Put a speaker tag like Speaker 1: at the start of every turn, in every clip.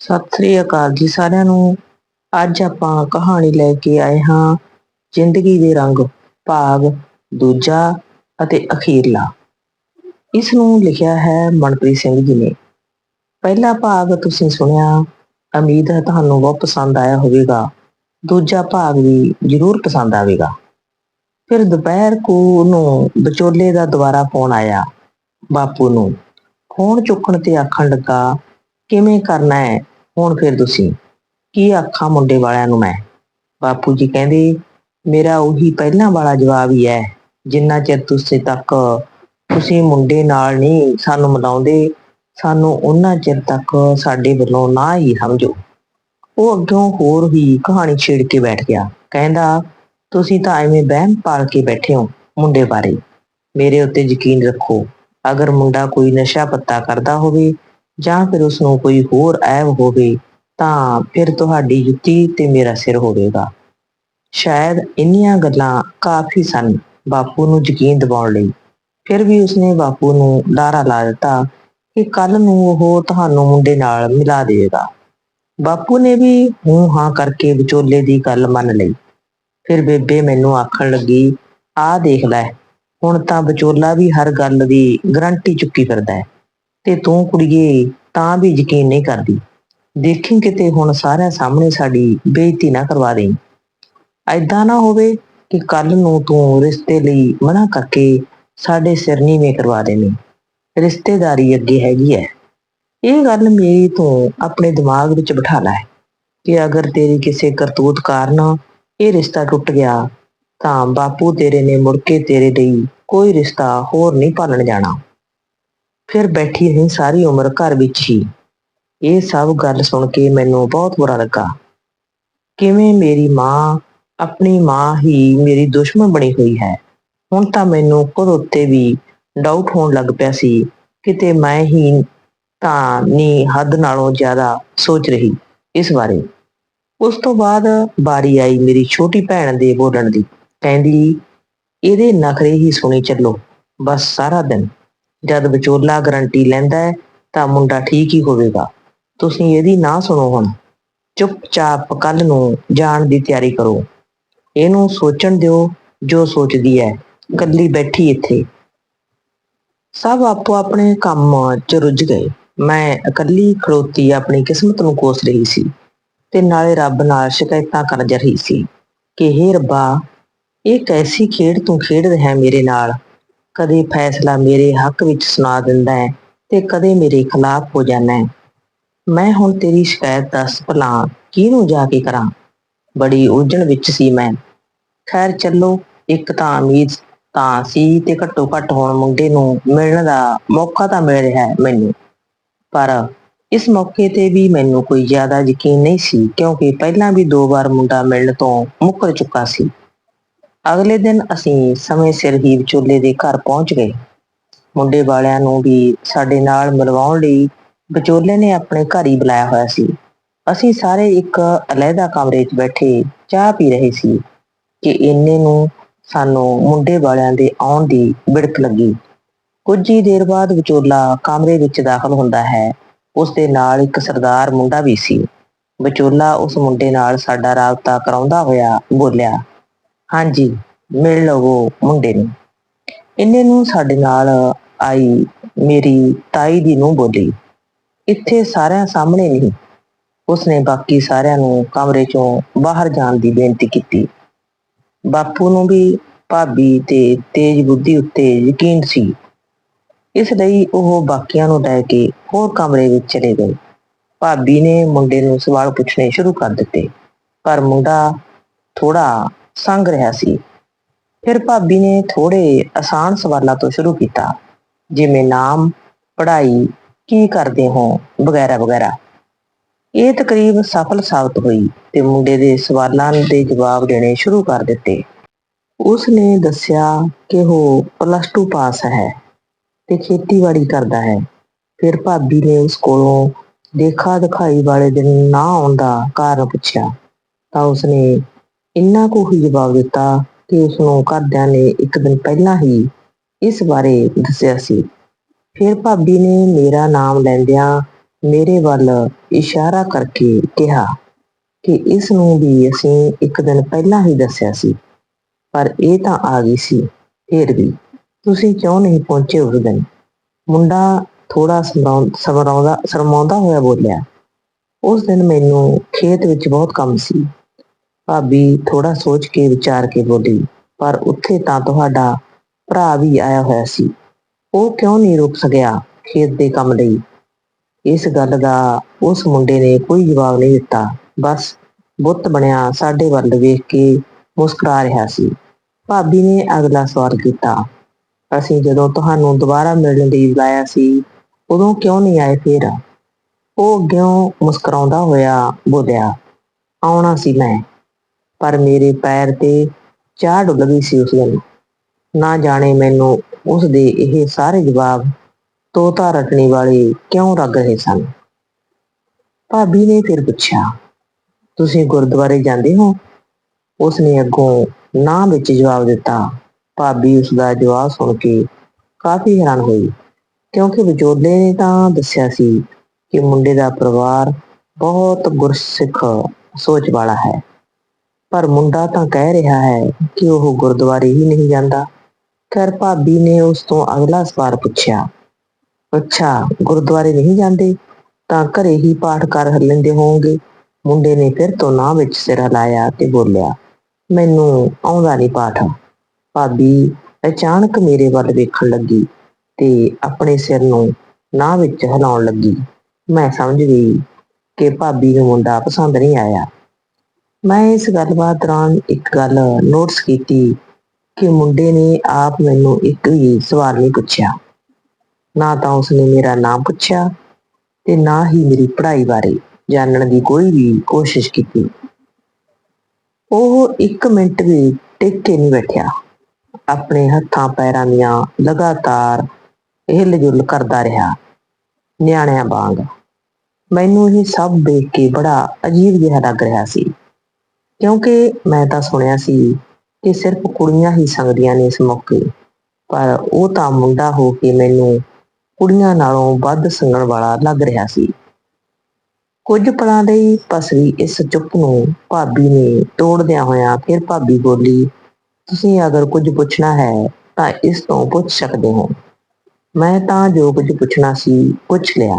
Speaker 1: ਸਤਿ ਸ੍ਰੀ ਅਕਾਲ ਜੀ ਸਾਰਿਆਂ ਨੂੰ। ਅੱਜ ਆਪਾਂ ਕਹਾਣੀ ਲੈ ਕੇ ਆਏ ਹਾਂ, ਜ਼ਿੰਦਗੀ ਦੇ ਰੰਗ, ਭਾਗ, ਦੂਜਾ ਅਤੇ ਅਖੀਰਲਾ। ਇਸ ਨੂੰ ਲਿਖਿਆ ਹੈ ਮਨਪ੍ਰੀਤ ਸਿੰਘ ਜੀ ਨੇ। ਪਹਿਲਾ ਭਾਗ ਤੁਸੀਂ ਸੁਣਿਆ, ਉਮੀਦ ਹੈ ਤੁਹਾਨੂੰ ਬਹੁਤ ਪਸੰਦ ਆਇਆ ਹੋਵੇਗਾ। ਦੂਜਾ ਭਾਗ ਵੀ ਜ਼ਰੂਰ ਪਸੰਦ ਆਵੇਗਾ। ਫਿਰ ਦੁਪਹਿਰ ਕੋ ਨੂੰ ਵਿਚੋਲੇ ਦਾ ਦੁਬਾਰਾ ਫੋਨ ਆਇਆ, ਬਾਪੂ ਨੂੰ। ਫੋਨ ਚੁੱਕਣ ਤੇ ਆਖਣ ਲੱਗਾ ਕਿਵੇਂ ਕਰਨਾ ਹੈ? ਹੁਣ ਫਿਰ ਤੁਸੀਂ। ਕੀ ਆਖਾਂ ਮੁੰਡੇ ਵਾਲਿਆਂ ਨੂੰ ਮੈਂ? ਬਾਪੂ ਜੀ ਕਹਿੰਦੇ, ਮੇਰਾ ਉਹੀ ਪਹਿਲਾਂ ਵਾਲਾ ਜਵਾਬ ਹੀ ਹੈ। ਜਿੰਨਾ ਚਿਰ ਤੁਸੀਂ ਤੱਕ ਤੁਸੀਂ ਮੁੰਡੇ ਨਾਲ ਨਹੀਂ ਸਾਨੂੰ ਮਿਲਾਉਂਦੇ ਸਾਨੂੰ ਉਹਨਾਂ ਚਿਰ ਤੱਕ ਸਾਡੇ ਵੱਲੋਂ ਨਾ ਹੀ ਸਮਝੋ। ਉਹ ਅੱਗੋਂ ਹੋਰ ਹੀ ਕਹਾਣੀ ਛੇੜ ਕੇ ਬੈਠ ਗਿਆ। ਕਹਿੰਦਾ, ਤੁਸੀਂ ਤਾਂ ਐਵੇਂ ਬਹਿਮ ਪਾਲ ਕੇ ਬੈਠੇ ਹੋ ਮੁੰਡੇ ਬਾਰੇ। ਮੇਰੇ ਉੱਤੇ ਯਕੀਨ ਰੱਖੋ, ਅਗਰ ਮੁੰਡਾ ਕੋਈ ਨਸ਼ਾ ਪੱਤਾ ਕਰਦਾ ਹੋਵੇ ਜਾਂ ਫਿਰ ਉਸ ਨੂੰ ਕੋਈ ਹੋਰ ਐਬ ਹੋਵੇ, ਤਾਂ ਫਿਰ ਤੁਹਾਡੀ ਜੁੱਤੀ ਤੇ ਮੇਰਾ ਸਿਰ ਹੋਵੇਗਾ। ਸ਼ਾਇਦ ਇੰਨੀਆਂ ਗੱਲਾਂ ਕਾਫੀ ਸਨ ਬਾਪੂ ਨੂੰ ਯਕੀਨ ਦਿਵਾਉਣ ਲਈ। ਫਿਰ ਵੀ ਉਸਨੇ ਬਾਪੂ ਨੂੰ ਲਾਰਾ ਲਾ ਦਿੱਤਾ ਕਿ ਕੱਲ ਨੂੰ ਉਹ ਤੁਹਾਨੂੰ ਮੁੰਡੇ ਨਾਲ ਮਿਲਾ ਦੇਵੇਗਾ। ਬਾਪੂ ਨੇ ਵੀ ਹੂੰ ਹਾਂ ਕਰਕੇ ਵਿਚੋਲੇ ਦੀ ਗੱਲ ਮੰਨ ਲਈ। ਫਿਰ ਬੇਬੇ ਮੈਨੂੰ ਆਖਣ ਲੱਗੀ ਆ ਦੇਖ ਲੈ, ਹੁਣ ਤਾਂ ਵਿਚੋਲਾ ਵੀ ਹਰ ਗੱਲ ਦੀ ਗਰੰਟੀ ਚੁੱਕੀ ਫਿਰਦਾ ਹੈ। ਤੇ ਤੂੰ ਕੁੜੀਏ, ਤਾਂ ਵੀ ਯਕੀਨ ਨਹੀਂ ਕਰਦੀ। ਦੇਖੀ ਕਿਤੇ ਹੁਣ ਸਾਰਿਆਂ ਸਾਹਮਣੇ ਸਾਡੀ ਬੇਇੱਜ਼ਤੀ ਨਾ ਕਰਵਾ ਦੇਈਂ। ਐਦਾਂ ਨਾ ਹੋਵੇ ਕਿ ਕੱਲ ਨੂੰ ਤੂੰ ਰਿਸ਼ਤੇ ਲਈ ਮਨਾ ਕਰਕੇ ਸਾਡੇ ਸਿਰ ਨੀਵੇਂ ਕਰਵਾ ਦੇਵੇਂ। ਰਿਸ਼ਤੇਦਾਰੀ ਅੱਗੇ ਹੈਗੀ ਹੈ ਇਹ ਗੱਲ ਮੇਰੀ ਤੂੰ ਆਪਣੇ ਦਿਮਾਗ ਵਿੱਚ ਬਿਠਾ ਲੈ ਕਿ ਅਗਰ ਤੇਰੀ ਕਿਸੇ ਕਰਤੂਤ ਕਾਰਨ ਇਹ ਰਿਸ਼ਤਾ ਟੁੱਟ ਗਿਆ, ਤਾਂ ਬਾਪੂ ਤੇਰੇ ਨੇ ਮੁੜ ਕੇ ਤੇਰੇ ਲਈ ਕੋਈ ਰਿਸ਼ਤਾ ਹੋਰ ਨਹੀਂ ਪਾਲਣ ਜਾਣਾ। ਫਿਰ ਬੈਠੀ ਰਹੀ ਸਾਰੀ ਉਮਰ ਘਰ ਵਿੱਚ ਹੀ। ਇਹ ਸਭ ਗੱਲ ਸੁਣ ਕੇ ਮੈਨੂੰ ਬਹੁਤ ਬੁਰਾ ਲੱਗਾ। ਕਿਵੇਂ ਮੇਰੀ ਮਾਂ, ਆਪਣੀ ਮਾਂ ਹੀ ਮੇਰੀ ਦੁਸ਼ਮਣ ਬਣੀ ਹੋਈ ਹੈ। ਹੁਣ ਤਾਂ ਮੈਨੂੰ ਖੁਦ ਉੱਤੇ ਵੀ ਡਾਊਟ ਹੋਣ ਲੱਗ ਪਿਆ ਸੀ। ਕਿਤੇ ਮੈਂ ਹੀ ਤਾਂ ਨਹੀਂ ਹੱਦ ਨਾਲੋਂ ਜ਼ਿਆਦਾ ਸੋਚ ਰਹੀ ਇਸ ਬਾਰੇ। ਉਸ ਤੋਂ ਬਾਅਦ ਬਾਰੀ ਆਈ ਮੇਰੀ ਛੋਟੀ ਭੈਣ ਦੇ ਬੋਲਣ ਦੀ। ਕਹਿੰਦੀ, ਇਹਦੇ ਨਖਰੇ ਹੀ ਸੁਣੀ ਚੱਲੋ। ਬਸ ਸਾਰਾ ਦਿਨ ਜਦ ਵਿਚੋਲਾ ਗਰੰਟੀ ਲੈਂਦਾ ਹੈ, ਤਾਂ ਮੁੰਡਾ ਠੀਕ ਹੀ ਹੋਵੇਗਾ। ਤੁਸੀਂ ਇਹਦੀ ਨਾ ਸੁਣੋ ਹੁਣ। ਚੁੱਪਚਾਪ ਕੱਲ ਨੂੰ ਜਾਣ ਦੀ ਤਿਆਰੀ ਕਰੋ। ਇਹਨੂੰ ਸੋਚਣ ਦਿਓ ਜੋ ਸੋਚਦੀ ਹੈ। ਕੱਲੀ ਬੈਠੀ ਇੱਥੇ। ਸਭ ਆਪੋ ਆਪਣੇ ਕੰਮ 'ਚ ਰੁੱਝ ਗਏ। ਮੈਂ ਇਕੱਲੀ ਖੜੋਤੀ ਆਪਣੀ ਕਿਸਮਤ ਨੂੰ ਕੋਸ ਰਹੀ ਸੀ ਤੇ ਨਾਲੇ ਰੱਬ ਨਾਲ ਸ਼ਿਕਾਇਤਾਂ ਕਰ ਰਹੀ ਸੀ ਕਿ ਹੇ ਰੱਬਾ, ਇਹ ਕੈਸੀ ਖੇਡ ਤੂੰ ਖੇਡ ਰਿਹਾ ਮੇਰੇ ਨਾਲ? ਕਦੇ ਫੈਸਲਾ ਮੇਰੇ ਹੱਕ ਵਿੱਚ ਸੁਣਾ ਦਿੰਦਾ ਹੈ ਤੇ ਕਦੇ ਮੇਰੇ ਖਿਲਾਫ ਹੋ ਜਾਂਦਾ ਹੈ। ਮੈਂ ਹੁਣ ਤੇਰੀ ਸ਼ਿਕਾਇਤ ਦੱਸ ਭਲਾ ਕਿਹਨੂੰ ਜਾ ਕੇ ਕਰਾਂ? ਬੜੀ ਉਲਝਣ ਵਿੱਚ ਸੀ ਮੈਂ। ਖੈਰ ਚੱਲੋ, ਇੱਕ ਤਾਂ ਉਮੀਦ ਤਾਂ ਸੀ ਤੇ ਘੱਟੋ ਘੱਟ ਹੁਣ ਮੁੰਡੇ ਨੂੰ ਮਿਲਣ ਦਾ ਮੌਕਾ ਤਾਂ ਮਿਲ ਰਿਹਾ ਹੈ ਮੈਨੂੰ। ਪਰ ਇਸ ਮੌਕੇ ਤੇ ਵੀ ਮੈਨੂੰ ਕੋਈ ਜ਼ਿਆਦਾ ਯਕੀਨ ਨਹੀਂ ਸੀ ਕਿਉਂਕਿ ਪਹਿਲਾਂ ਵੀ ਦੋ ਵਾਰ ਮੁੰਡਾ ਮਿਲਣ ਤੋਂ ਮੁੱਕਰ ਚੁੱਕਾ ਸੀ। ਅਗਲੇ ਦਿਨ ਅਸੀਂ ਸਮੇਂ ਸਿਰ ਹੀ ਵਿਚੋਲੇ ਦੇ ਘਰ ਪਹੁੰਚ ਗਏ। ਮੁੰਡੇ ਵਾਲਿਆਂ ਨੂੰ ਵੀ ਸਾਡੇ ਨਾਲ ਮਿਲਵਾਉਣ ਲਈ ਵਿਚੋਲੇ ਨੇ ਆਪਣੇ ਘਰ ਹੀ ਬੁਲਾਇਆ ਹੋਇਆ ਸੀ। ਅਸੀਂ ਸਾਰੇ ਇੱਕ ਅਲੱਗਾ ਕਮਰੇ 'ਚ ਬੈਠੇ ਚਾਹ ਪੀ ਰਹੇ ਸੀ ਕਿ ਇੰਨੇ ਨੂੰ ਸਾਨੂੰ ਮੁੰਡੇ ਵਾਲਿਆਂ ਦੇ ਆਉਣ ਦੀ ਬਿੜਕ ਲੱਗੀ। ਕੁਝ ਹੀ ਦੇਰ ਬਾਅਦ ਵਿਚੋਲਾ ਕਮਰੇ ਵਿੱਚ ਦਾਖਲ ਹੁੰਦਾ ਹੈ। ਉਸ ਦੇ ਨਾਲ ਇੱਕ ਸਰਦਾਰ ਮੁੰਡਾ ਵੀ ਸੀ। ਵਿਚੋਲਾ ਉਸ ਮੁੰਡੇ ਨਾਲ ਸਾਡਾ ਰਾਬਤਾ ਕਰਾਉਂਦਾ ਹੋਇਆ ਬੋਲਿਆ ਹਾਂਜੀ ਮਿਲ ਲਵੋ ਮੁੰਡੇ ਨੂੰ। ਇੰਨੇ ਨੂੰ ਸਾਡੇ ਨਾਲ ਆਈ ਮੇਰੀ ਤਾਈ ਦੀ ਨੂੰ ਬੋਲੀ। ਇੱਥੇ ਸਾਰਿਆਂ ਸਾਹਮਣੇ ਨਹੀਂ। ਉਸਨੇ ਬਾਕੀ ਸਾਰਿਆਂ ਨੂੰ ਕਮਰੇ ਚੋਂ ਬਾਹਰ ਜਾਣ ਦੀ ਬੇਨਤੀ ਕੀਤੀ। ਬਾਪੂ ਨੂੰ ਵੀ ਭਾਬੀ ਤੇ ਤੇਜ ਬੁੱਧੀ ਉੱਤੇ ਯਕੀਨ ਸੀ। ਇਸ ਲਈ ਉਹ ਬਾਕੀਆਂ ਨੂੰ ਲੈ ਕੇ ਹੋਰ ਕਮਰੇ ਵਿੱਚ ਚਲੇ ਗਏ। ਭਾਬੀ ਨੇ ਮੁੰਡੇ ਨੂੰ ਸਵਾਲ ਪੁੱਛਣੇ ਸ਼ੁਰੂ ਕਰ ਦਿੱਤੇ। ਪਰ ਮੁੰਡਾ ਥੋੜਾ ਸੰਗ ਰਿਹਾ ਸੀ। ਫਿਰ ਭਾਬੀ ਨੇ ਥੋੜੇ ਆਸਾਨ ਸਵਾਲਾਂ ਤੋਂ ਸ਼ੁਰੂ ਕੀਤਾ। ਜਿਵੇਂ ਨਾਮ, ਪੜ੍ਹਾਈ, ਕੀ ਕਰਦੇ ਹੋ, ਵਗੈਰਾ ਵਗੈਰਾ। ਇਹ ਤਕਰੀਬ ਸਫਲ ਸਾਬਤ ਹੋਈ ਤੇ ਮੁੰਡੇ ਦੇ ਸਵਾਲਾਂ ਦੇ ਜਵਾਬ ਦੇਣੇ ਸ਼ੁਰੂ ਕਰ ਦਿੱਤੇ। ਉਸ ਨੇ ਦੱਸਿਆ ਕਿ ਉਹ ਪਲੱਸ 2 ਪਾਸ ਹੈ ਤੇ ਖੇਤੀਬਾੜੀ ਕਰਦਾ ਹੈ। ਫਿਰ ਭਾਬੀ ਨੇ ਉਸ ਕੋਲੋਂ ਦੇਖਾ ਦਿਖਾਈ ਵਾਲੇ ਦਿਨ ਨਾ ਆਉਣ ਦਾ ਕਾਰਨ ਪੁੱਛਿਆ। ਤਾਂ ਉਸਨੇ ਇੰਨਾ ਕੁ ਹੀ ਜਵਾਬ ਦਿੱਤਾ ਕਿ ਉਸ ਨੂੰ ਘਰਦਿਆਂ ਨੇ ਇੱਕ ਦਿਨ ਪਹਿਲਾਂ ਹੀ ਇਸ ਬਾਰੇ ਦੱਸਿਆ ਸੀ। ਫਿਰ ਭਾਬੀ ਨੇ ਮੇਰਾ ਨਾਮ ਲੈਂਦਿਆਂ ਮੇਰੇ ਵੱਲ ਇਸ਼ਾਰਾ ਕਰਕੇ ਕਿਹਾ ਕਿ ਇਸ ਨੂੰ ਵੀ ਅਸੀਂ ਇੱਕ ਦਿਨ ਪਹਿਲਾਂ ਹੀ ਦੱਸਿਆ ਸੀ, ਪਰ ਇਹ ਤਾਂ ਆ ਗਈ ਸੀ, ਫੇਰ ਵੀ ਤੁਸੀਂ ਕਿਉਂ ਨਹੀਂ ਪਹੁੰਚੇ ਉਸ ਦਿਨ? ਮੁੰਡਾ ਥੋੜਾ ਸਮਰਾਉਂਦਾ ਸ਼ਰਮਾਉਂਦਾ ਹੋਇਆ ਬੋਲਿਆ, ਉਸ ਦਿਨ ਮੈਨੂੰ ਖੇਤ ਵਿੱਚ ਬਹੁਤ ਕੰਮ ਸੀ ਭਾਬੀ ਥੋੜਾ ਸੋਚ ਕੇ ਵਿਚਾਰ ਕੇ ਬੋਲੀ, ਪਰ ਉੱਥੇ ਤਾਂ ਤੁਹਾਡਾ ਭਰਾ ਵੀ ਆਇਆ ਹੋਇਆ ਸੀ। ਉਹ ਕਿਉਂ ਨਹੀਂ ਰੁਕ ਸਕਿਆ ਖੇਤ ਦੇ ਕੰਮ ਲਈ? ਇਸ ਗੱਲ ਦਾ ਉਸ ਮੁੰਡੇ ਨੇ ਕੋਈ ਜਵਾਬ ਨਹੀਂ ਦਿੱਤਾ। ਬਸ ਬੁੱਤ ਬਣਿਆ ਸਾਡੇ ਵੱਲ ਵੇਖ ਕੇ ਮੁਸਕਰਾ ਰਿਹਾ ਸੀ। ਭਾਬੀ ਨੇ ਅਗਲਾ ਸਵਾਲ ਕੀਤਾ, ਅਸੀਂ ਜਦੋਂ ਤੁਹਾਨੂੰ ਦੁਬਾਰਾ ਮਿਲਣ ਲਈ ਬੁਲਾਇਆ ਸੀ, ਉਦੋਂ ਕਿਉਂ ਨਹੀਂ ਆਏ ਫੇਰ? ਉਹ ਅੱਗਿਓਂ ਮੁਸਕਰਾਉਂਦਾ ਹੋਇਆ ਬੋਲਿਆ, ਆਉਣਾ ਸੀ ਮੈਂ। ਪਰ ਮੇਰੇ ਪੈਰ ਤੇ ਚਾਹ ਡੁੱਲ ਗਈ ਸੀ ਉਸ ਦਿਨ। ਨਾ ਜਾਣੇ ਮੈਨੂੰ ਉਸ ਦੇ ਇਹ ਸਾਰੇ ਜਵਾਬ ਤੋਤਾ ਰਟਣੀ ਵਾਲੇ ਕਿਉਂ ਲੱਗ ਰਹੇ ਸਨ? ਭਾਬੀ ਨੇ ਫਿਰ ਪੁੱਛਿਆ, ਤੁਸੀਂ ਗੁਰਦੁਆਰੇ ਜਾਂਦੇ ਹੋ? ਉਸ ਨੇ ਅੱਗੋਂ ਨਾ ਵਿੱਚ ਜਵਾਬ ਦਿੱਤਾ। ਭਾਬੀ ਉਸ ਦਾ ਜਵਾਬ ਸੁਣ ਕੇ ਕਾਫੀ ਹੈਰਾਨ ਹੋਈ, ਕਿਉਂਕਿ ਵਿਚੋਲੇ ਨੇ ਤਾਂ ਦੱਸਿਆ ਸੀ ਕਿ ਮੁੰਡੇ ਦਾ ਪਰਿਵਾਰ ਬਹੁਤ ਗੁਰਸਿੱਖ ਸੋਚ ਵਾਲਾ ਹੈ। ਪਰ ਮੁੰਡਾ ਤਾਂ ਕਹਿ ਰਿਹਾ ਹੈ ਕਿ ਉਹ ਗੁਰਦੁਆਰੇ ਹੀ ਨਹੀਂ ਜਾਂਦਾ। ਕਰ ਭਾਬੀ ਨੇ ਉਸ ਤੋਂ ਅਗਲਾ ਸਵਾਲ ਪੁੱਛਿਆ, ਅੱਛਾ, ਗੁਰਦੁਆਰੇ ਨਹੀਂ ਜਾਂਦੇ? ਤਾਂ ਘਰੇ ਹੀ ਪਾਠ ਕਰ ਲੈਂਦੇ ਹੋਵੋਗੇ ਮੁੰਡੇ ਨੇ ਫਿਰ ਤੋਂ ਨਾ ਵਿੱਚ ਸਿਰ ਹਿਲਾਇਆ ਤੇ ਬੋਲਿਆ, ਮੈਨੂੰ ਆਉਂਦਾ ਨਹੀਂ ਪਾਠ। ਭਾਬੀ ਅਚਾਨਕ ਮੇਰੇ ਵੱਲ ਵੇਖਣ ਲੱਗੀ ਤੇ ਆਪਣੇ ਸਿਰ ਨੂੰ ਨਾ ਵਿੱਚ ਹਿਲਾਉਣ ਲੱਗੀ। ਮੈਂ ਸਮਝ ਗਈ ਕਿ ਭਾਬੀ ਨੂੰ ਮੁੰਡਾ ਪਸੰਦ ਨਹੀਂ ਆਇਆ। ਮੈਂ ਇਸ ਗੱਲਬਾਤ ਦੌਰਾਨ ਇੱਕ ਗੱਲ ਨੋਟਿਸ ਕੀਤੀ ਕਿ ਮੁੰਡੇ ਨੇ ਆਪ ਮੈਨੂੰ ਇੱਕ ਵੀ ਸਵਾਲ ਨਹੀਂ ਪੁੱਛਿਆ। ਨਾ ਤਾਂ ਉਸਨੇ ਮੇਰਾ ਨਾਮ ਪੁੱਛਿਆ ਤੇ ਨਾ ਹੀ ਮੇਰੀ ਪੜ੍ਹਾਈ ਬਾਰੇ ਜਾਣਨ ਦੀ ਕੋਈ ਵੀ ਕੋਸ਼ਿਸ਼ ਕੀਤੀ। ਉਹ ਇੱਕ ਮਿੰਟ ਵੀ ਟਿਕ ਕੇ ਨਹੀਂ ਬੈਠਿਆ। ਆਪਣੇ ਹੱਥਾਂ ਪੈਰਾਂ ਦੀਆਂ ਲਗਾਤਾਰ ਹਿੱਲ ਜੁਲ ਕਰਦਾ ਰਿਹਾ। ਨਿਆਣਿਆਂ ਵਾਂਗ। ਮੈਨੂੰ ਇਹ ਸਭ ਦੇਖ ਕੇ ਬੜਾ ਅਜੀਬ ਜਿਹਾ ਲੱਗ ਰਿਹਾ ਸੀ। ਕਿਉਂਕਿ ਮੈਂ ਤਾਂ ਸੁਣਿਆ ਸੀ ਕਿ ਸਿਰਫ ਕੁੜੀਆਂ ਹੀ ਸੰਗਦੀਆਂ ਨੇ ਇਸ ਮੌਕੇ। ਪਰ ਉਹ ਤਾਂ ਮੁੰਡਾ ਹੋ ਕੇ ਮੈਨੂੰ ਕੁੜੀਆਂ ਨਾਲੋਂ ਵੱਧ ਸੰਗਣ ਵਾਲਾ ਲੱਗ ਰਿਹਾ ਸੀ। ਕੁਝ ਪਲਾਂ ਲਈ ਪਸਰੀ ਇਸ ਚੁੱਪ ਨੂੰ ਭਾਬੀ ਨੇ ਤੋੜਦਿਆਂ ਹੋਇਆਂ ਫਿਰ ਭਾਬੀ ਬੋਲੀ, ਤੁਸੀਂ ਅਗਰ ਕੁਝ ਪੁੱਛਣਾ ਹੈ ਤਾਂ ਇਸ ਤੋਂ ਪੁੱਛ ਸਕਦੇ ਹੋ। ਮੈਂ ਤਾਂ ਜੋ ਕੁਝ ਪੁੱਛਣਾ ਸੀ ਪੁੱਛ ਲਿਆ।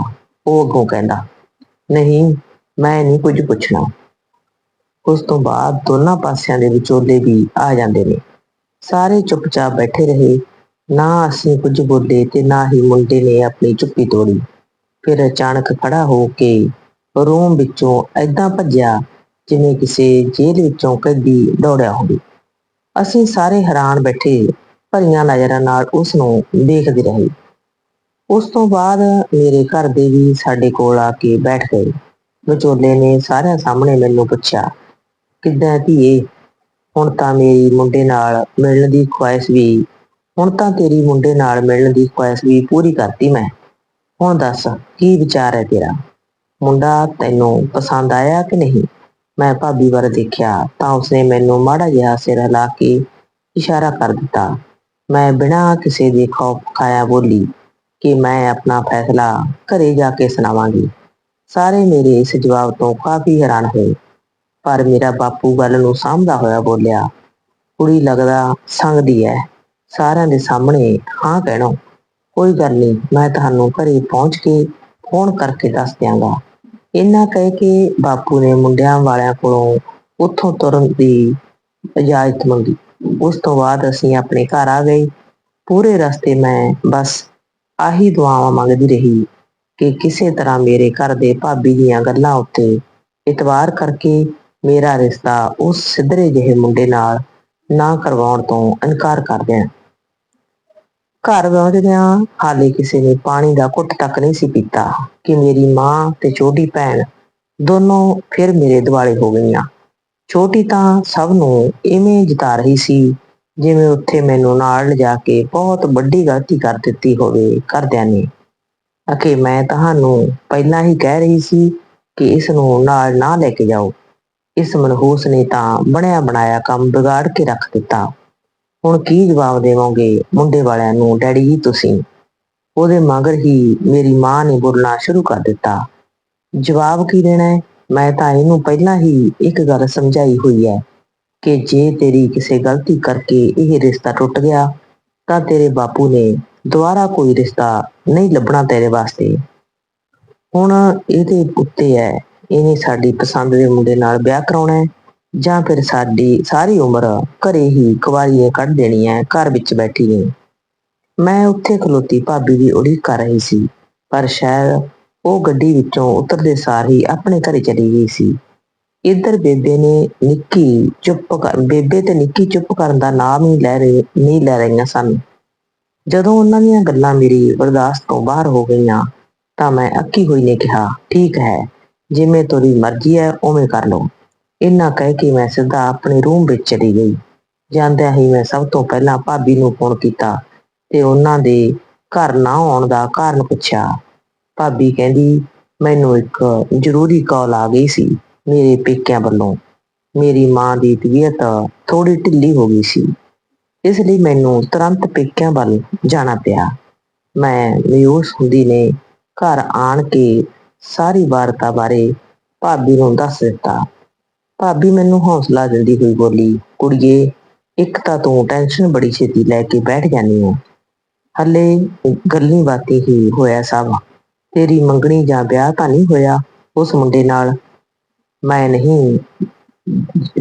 Speaker 1: ਉਹ ਅੱਗੋਂ ਕਹਿੰਦਾ, ਨਹੀਂ, ਮੈਂ ਨਹੀਂ ਕੁਝ ਪੁੱਛਣਾ। ਉਸ ਤੋਂ ਬਾਅਦ ਦੋਨਾਂ ਪਾਸਿਆਂ ਦੇ ਵਿਚੋਲੇ ਵੀ ਆ ਜਾਂਦੇ ਨੇ। ਸਾਰੇ ਚੁੱਪਚਾਪ ਬੈਠੇ ਰਹੇ। ਨਾ ਅਸੀਂ ਕੁਝ ਬੋਲੇ ਤੇ ਨਾ ਹੀ ਮੁੰਡੇ ਨੇ ਆਪਣੀ ਚੁੱਪੀ ਤੋੜੀ। ਫਿਰ ਅਚਾਨਕ ਖੜਾ ਹੋ ਕੇ ਰੂਮ ਵਿੱਚੋਂ ਐਦਾਂ ਭੱਜਿਆ ਜਿਵੇਂ ਕਿਸੇ ਜੇਲ੍ਹ ਵਿੱਚੋਂ ਕੈਦੀ ਦੌੜਿਆ ਹੋਵੇ। ਅਸੀਂ ਸਾਰੇ ਹੈਰਾਨ ਬੈਠੇ, ਭਰੀਆਂ ਨਜ਼ਰਾਂ ਨਾਲ ਉਸ ਨੂੰ ਦੇਖਦੇ ਰਹੇ। ਉਸ ਤੋਂ ਬਾਅਦ ਮੇਰੇ ਘਰ ਦੇ ਵੀ ਸਾਡੇ ਕੋਲ ਆ ਕੇ ਬੈਠ ਗਏ। ਵਿਚੋਲੇ ਨੇ ਸਾਰਿਆਂ ਸਾਹਮਣੇ ਮੈਨੂੰ ਪੁੱਛਿਆ ਕਿੱਦਾਂ ਧੀਏ? ਹੁਣ ਤਾਂ ਮੇਰੀ ਮੁੰਡੇ ਨਾਲ ਮਿਲਣ ਦੀ ਖੁਆਇਸ਼ ਵੀ, ਹੁਣ ਤਾਂ ਤੇਰੀ ਮੁੰਡੇ ਨਾਲ ਮਿਲਣ ਦੀ ਖੁਆਇਸ਼ ਵੀ ਪੂਰੀ ਕਰਤੀ ਮੈਂ। ਹੁਣ ਦੱਸ, ਕੀ ਵਿਚਾਰ ਹੈ ਤੇਰਾ? ਮੁੰਡਾ ਤੈਨੂੰ ਪਸੰਦ ਆਇਆ ਕਿ ਨਹੀਂ? ਮੈਂ ਭਾਬੀ ਵੱਲ ਦੇਖਿਆ ਤਾਂ ਉਸਨੇ ਮੈਨੂੰ ਮਾੜਾ ਜਿਹਾ ਸਿਰ ਹਿਲਾ ਕੇ ਇਸ਼ਾਰਾ ਕਰ ਦਿੱਤਾ। ਮੈਂ ਬਿਨਾਂ ਕਿਸੇ ਦੇ ਖੌਫ ਖਾਇਆ ਬੋਲੀ ਕਿ ਮੈਂ ਆਪਣਾ ਫੈਸਲਾ ਘਰੇ ਜਾ ਕੇ ਸੁਣਾਵਾਂਗੀ। ਸਾਰੇ ਮੇਰੇ ਇਸ ਜਵਾਬ ਤੋਂ ਕਾਫੀ ਹੈਰਾਨ ਹੋਏ। ਪਰ ਮੇਰਾ ਬਾਪੂ ਗੱਲ ਨੂੰ ਸਾਂਭਦਾ ਹੋਇਆ ਬੋਲਿਆ, ਕੁੜੀ ਲੱਗਦਾ ਸੰਗਦੀ ਐ। ਸਾਰਿਆਂ ਦੇ ਸਾਹਮਣੇ ਹਾਂ ਕਹਿਣੋ। ਕੋਈ ਗੱਲ ਨਹੀਂ ਮੈਂ ਤੁਹਾਨੂੰ ਘਰੇ ਪਹੁੰਚ ਕੇ ਫੋਨ ਕਰਕੇ ਦੱਸ ਦਿਆਂਗਾ। ਇਹਨਾਂ ਕਹਿ ਕੇ ਬਾਪੂ ਨੇ ਮੁੰਡਿਆਂ ਵਾਲਿਆਂ ਕੋਲੋਂ ਉੱਥੋਂ ਤੁਰਨ ਦੀ ਇਜਾਜ਼ਤ ਮੰਗੀ। ਉਸ ਤੋਂ ਬਾਅਦ ਅਸੀਂ ਆਪਣੇ ਘਰ ਆ ਗਏ। ਪੂਰੇ ਰਸਤੇ ਮੈਂ ਬਸ ਆਹੀ ਦੁਆਵਾਂ ਮੰਗਦੀ ਰਹੀ ਕਿ ਕਿਸੇ ਤਰ੍ਹਾਂ ਮੇਰੇ ਘਰ ਦੇ ਭਾਬੀ ਦੀਆਂ ਗੱਲਾਂ ਉੱਤੇ ਇਤਵਾਰ ਕਰਕੇ ਮੇਰਾ ਰਿਸ਼ਤਾ ਉਸ ਸਿੱਧਰੇ ਜਿਹੇ ਮੁੰਡੇ ਨਾਲ ਨਾ ਕਰਵਾਉਣ ਤੋਂ ਇਨਕਾਰ ਕਰ ਦੇਣ ਘਰ ਪਹੁੰਚਦਿਆਂ ਹਾਲੇ ਕਿਸੇ ਨੇ ਪਾਣੀ ਦਾ ਘੁੱਟ ਤੱਕ ਨਹੀਂ ਸੀ ਪੀਤਾ ਕਿ ਮੇਰੀ ਮਾਂ ਤੇ ਛੋਟੀ ਭੈਣ ਦੋਨੋਂ ਫਿਰ ਮੇਰੇ ਦਿਵਾਲੇ ਹੋ ਗਈਆਂ। ਛੋਟੀ ਤਾਂ ਸਭ ਨੂੰ ਇਵੇਂ ਜਿਤਾ ਰਹੀ ਸੀ ਜਿਵੇਂ ਉੱਥੇ ਮੈਨੂੰ ਨਾਲ ਲਿਜਾ ਕੇ ਬਹੁਤ ਵੱਡੀ ਗਲਤੀ ਕਰ ਦਿੱਤੀ ਹੋਵੇ ਕਰਦਿਆਂ ਨੇ। ਅਕੇ ਮੈਂ ਤੁਹਾਨੂੰ ਪਹਿਲਾਂ ਹੀ ਕਹਿ ਰਹੀ ਸੀ ਕਿ ਇਸ ਨੂੰ ਨਾਲ ਨਾ ਲੈ ਕੇ ਜਾਓ। ਇਸ ਮਨਹੂਸ ਨੇ ਤਾਂ ਬਣਿਆ ਬਣਾਇਆ ਕੰਮ ਵਿਗਾੜ ਕੇ ਰੱਖ ਦਿੱਤਾ। ਹੁਣ ਕੀ ਜਵਾਬ ਦੇਵੋਗੇ ਮੁੰਡੇ ਵਾਲਿਆਂ ਨੂੰ, ਡੈਡੀ ਜੀ ਤੁਸੀਂ? ਉਹਦੇ ਮਗਰ ਹੀ ਮੇਰੀ ਮਾਂ ਨੇ ਬੋਲਣਾ ਸ਼ੁਰੂ ਕਰ ਦਿੱਤਾ। ਜਵਾਬ ਕੀ ਦੇਣਾ ਹੈ? ਮੈਂ ਤਾਂ ਇਹਨੂੰ ਪਹਿਲਾਂ ਹੀ ਇੱਕ ਗੱਲ ਸਮਝਾਈ ਹੋਈ ਹੈ ਕਿ ਜੇ ਤੇਰੀ ਕਿਸੇ ਗਲਤੀ ਕਰਕੇ ਇਹ ਰਿਸ਼ਤਾ ਟੁੱਟ ਗਿਆ, ਤਾਂ ਤੇਰੇ ਬਾਪੂ ਨੇ ਦੁਬਾਰਾ ਕੋਈ ਰਿਸ਼ਤਾ ਨਹੀਂ ਲੱਭਣਾ ਤੇਰੇ ਵਾਸਤੇ। ਹੁਣ ਇਹਦੇ ਉੱਤੇ ਹੈ ਇਹਨੇ ਸਾਡੀ ਪਸੰਦ ਦੇ ਮੁੰਡੇ ਨਾਲ ਵਿਆਹ ਕਰਾਉਣਾ ਹੈ ਜਾਂ ਫਿਰ ਸਾਡੀ ਸਾਰੀ ਉਮਰ ਘਰੇ ਹੀ ਕੁਵਾਰੀ ਨੇ ਕੱਢ ਦੇਣੀ ਹੈ, ਘਰ ਵਿੱਚ ਬੈਠੀ ਨੇ। ਮੈਂ ਉੱਥੇ ਖਲੋਤੀ ਭਾਬੀ ਦੀ ਉਡੀਕ ਕਰ ਰਹੀ ਸੀ, ਪਰ ਸ਼ਾਇਦ ਉਹ ਗੱਡੀ ਵਿੱਚੋਂ ਉਤਰਦੇ ਸਾਰ ਹੀ ਆਪਣੇ ਘਰੇ ਚਲੀ ਗਈ ਸੀ। ਇੱਧਰ ਬੇਬੇ ਨੇ ਨਿੱਕੀ ਚੁੱਪ ਕਰ, ਬੇਬੇ ਤੇ ਨਿੱਕੀ ਚੁੱਪ ਕਰਨ ਦਾ ਨਾਮ ਹੀ ਲੈ ਰਹੇ, ਨਹੀਂ ਲੈ ਰਹੀਆਂ ਸਨ। ਜਦੋਂ ਉਹਨਾਂ ਦੀਆਂ ਗੱਲਾਂ ਮੇਰੀ ਬਰਦਾਸ਼ਤ ਤੋਂ ਬਾਹਰ ਹੋ ਗਈਆਂ ਤਾਂ ਮੈਂ ਅੱਕੀ ਹੋਈ ਨੇ ਕਿਹਾ, ਠੀਕ ਹੈ। ਜਿਵੇਂ ਤੁਹਾਡੀ ਮਰਜ਼ੀ ਹੈ ਉਵੇਂ ਕਰ ਲਓ ਇੰਨਾ ਕਹਿ ਕੇ ਮੈਂ ਸਿੱਧਾ ਆਪਣੇ ਰੂਮ ਵਿੱਚ ਚਲੀ ਗਈ। ਜਾਂਦਿਆਂ ਹੀ ਮੈਂ ਸਭ ਤੋਂ ਪਹਿਲਾਂ ਭਾਬੀ ਨੂੰ ਫੋਨ ਕੀਤਾ ਤੇ ਉਹਨਾਂ ਦੇ ਘਰ ਨਾ ਆਉਣ ਦਾ ਕਾਰਨ ਪੁੱਛਿਆ। ਭਾਬੀ ਕਹਿੰਦੀ, ਮੈਨੂੰ ਇੱਕ ਜ਼ਰੂਰੀ ਕਾਲ ਆ ਗਈ ਸੀ ਮੇਰੇ ਪੇਕਿਆਂ ਵੱਲੋਂ। ਮੇਰੀ ਮਾਂ ਦੀ ਤਬੀਅਤ ਥੋੜੀ ਢਿੱਲੀ ਹੋ ਗਈ ਸੀ। ਇਸ ਲਈ ਮੈਨੂੰ ਤੁਰੰਤ ਪੇਕਿਆਂ ਵੱਲ ਜਾਣਾ ਪਿਆ। ਮੈਂ ਮਯੂਸ ਹੁੰਦੀ ਨੇ ਘਰ ਆਣ ਕੇ ਸਾਰੀ ਵਾਰਤਾ ਬਾਰੇ ਭਾਬੀ ਨੂੰ ਦੱਸ ਦਿੱਤਾ। ਭਾਬੀ ਮੈਨੂੰ ਹੌਸਲਾ ਦਿੰਦੀ ਹੋਈ ਬੋਲੀ, ਕੁੜੀਏ, ਇੱਕ ਤਾਂ ਤੂੰ ਟੈਨਸ਼ਨ ਬੜੀ ਛੇਤੀ ਲੈ ਕੇ ਬੈਠ ਜਾਂਦੀ ਹੈ ਹੱਲੇ ਗੱਲੀ ਬਾਤੀ ਹੀ ਹੋਇਆ ਸਭ। ਤੇਰੀ ਮੰਗਣੀ ਜਾਂ ਵਿਆਹ ਤਾਂ ਨਹੀਂ ਹੋਇਆ? ਉਸ ਮੁੰਡੇ ਨਾਲ ਮੈਂ ਨਹੀਂ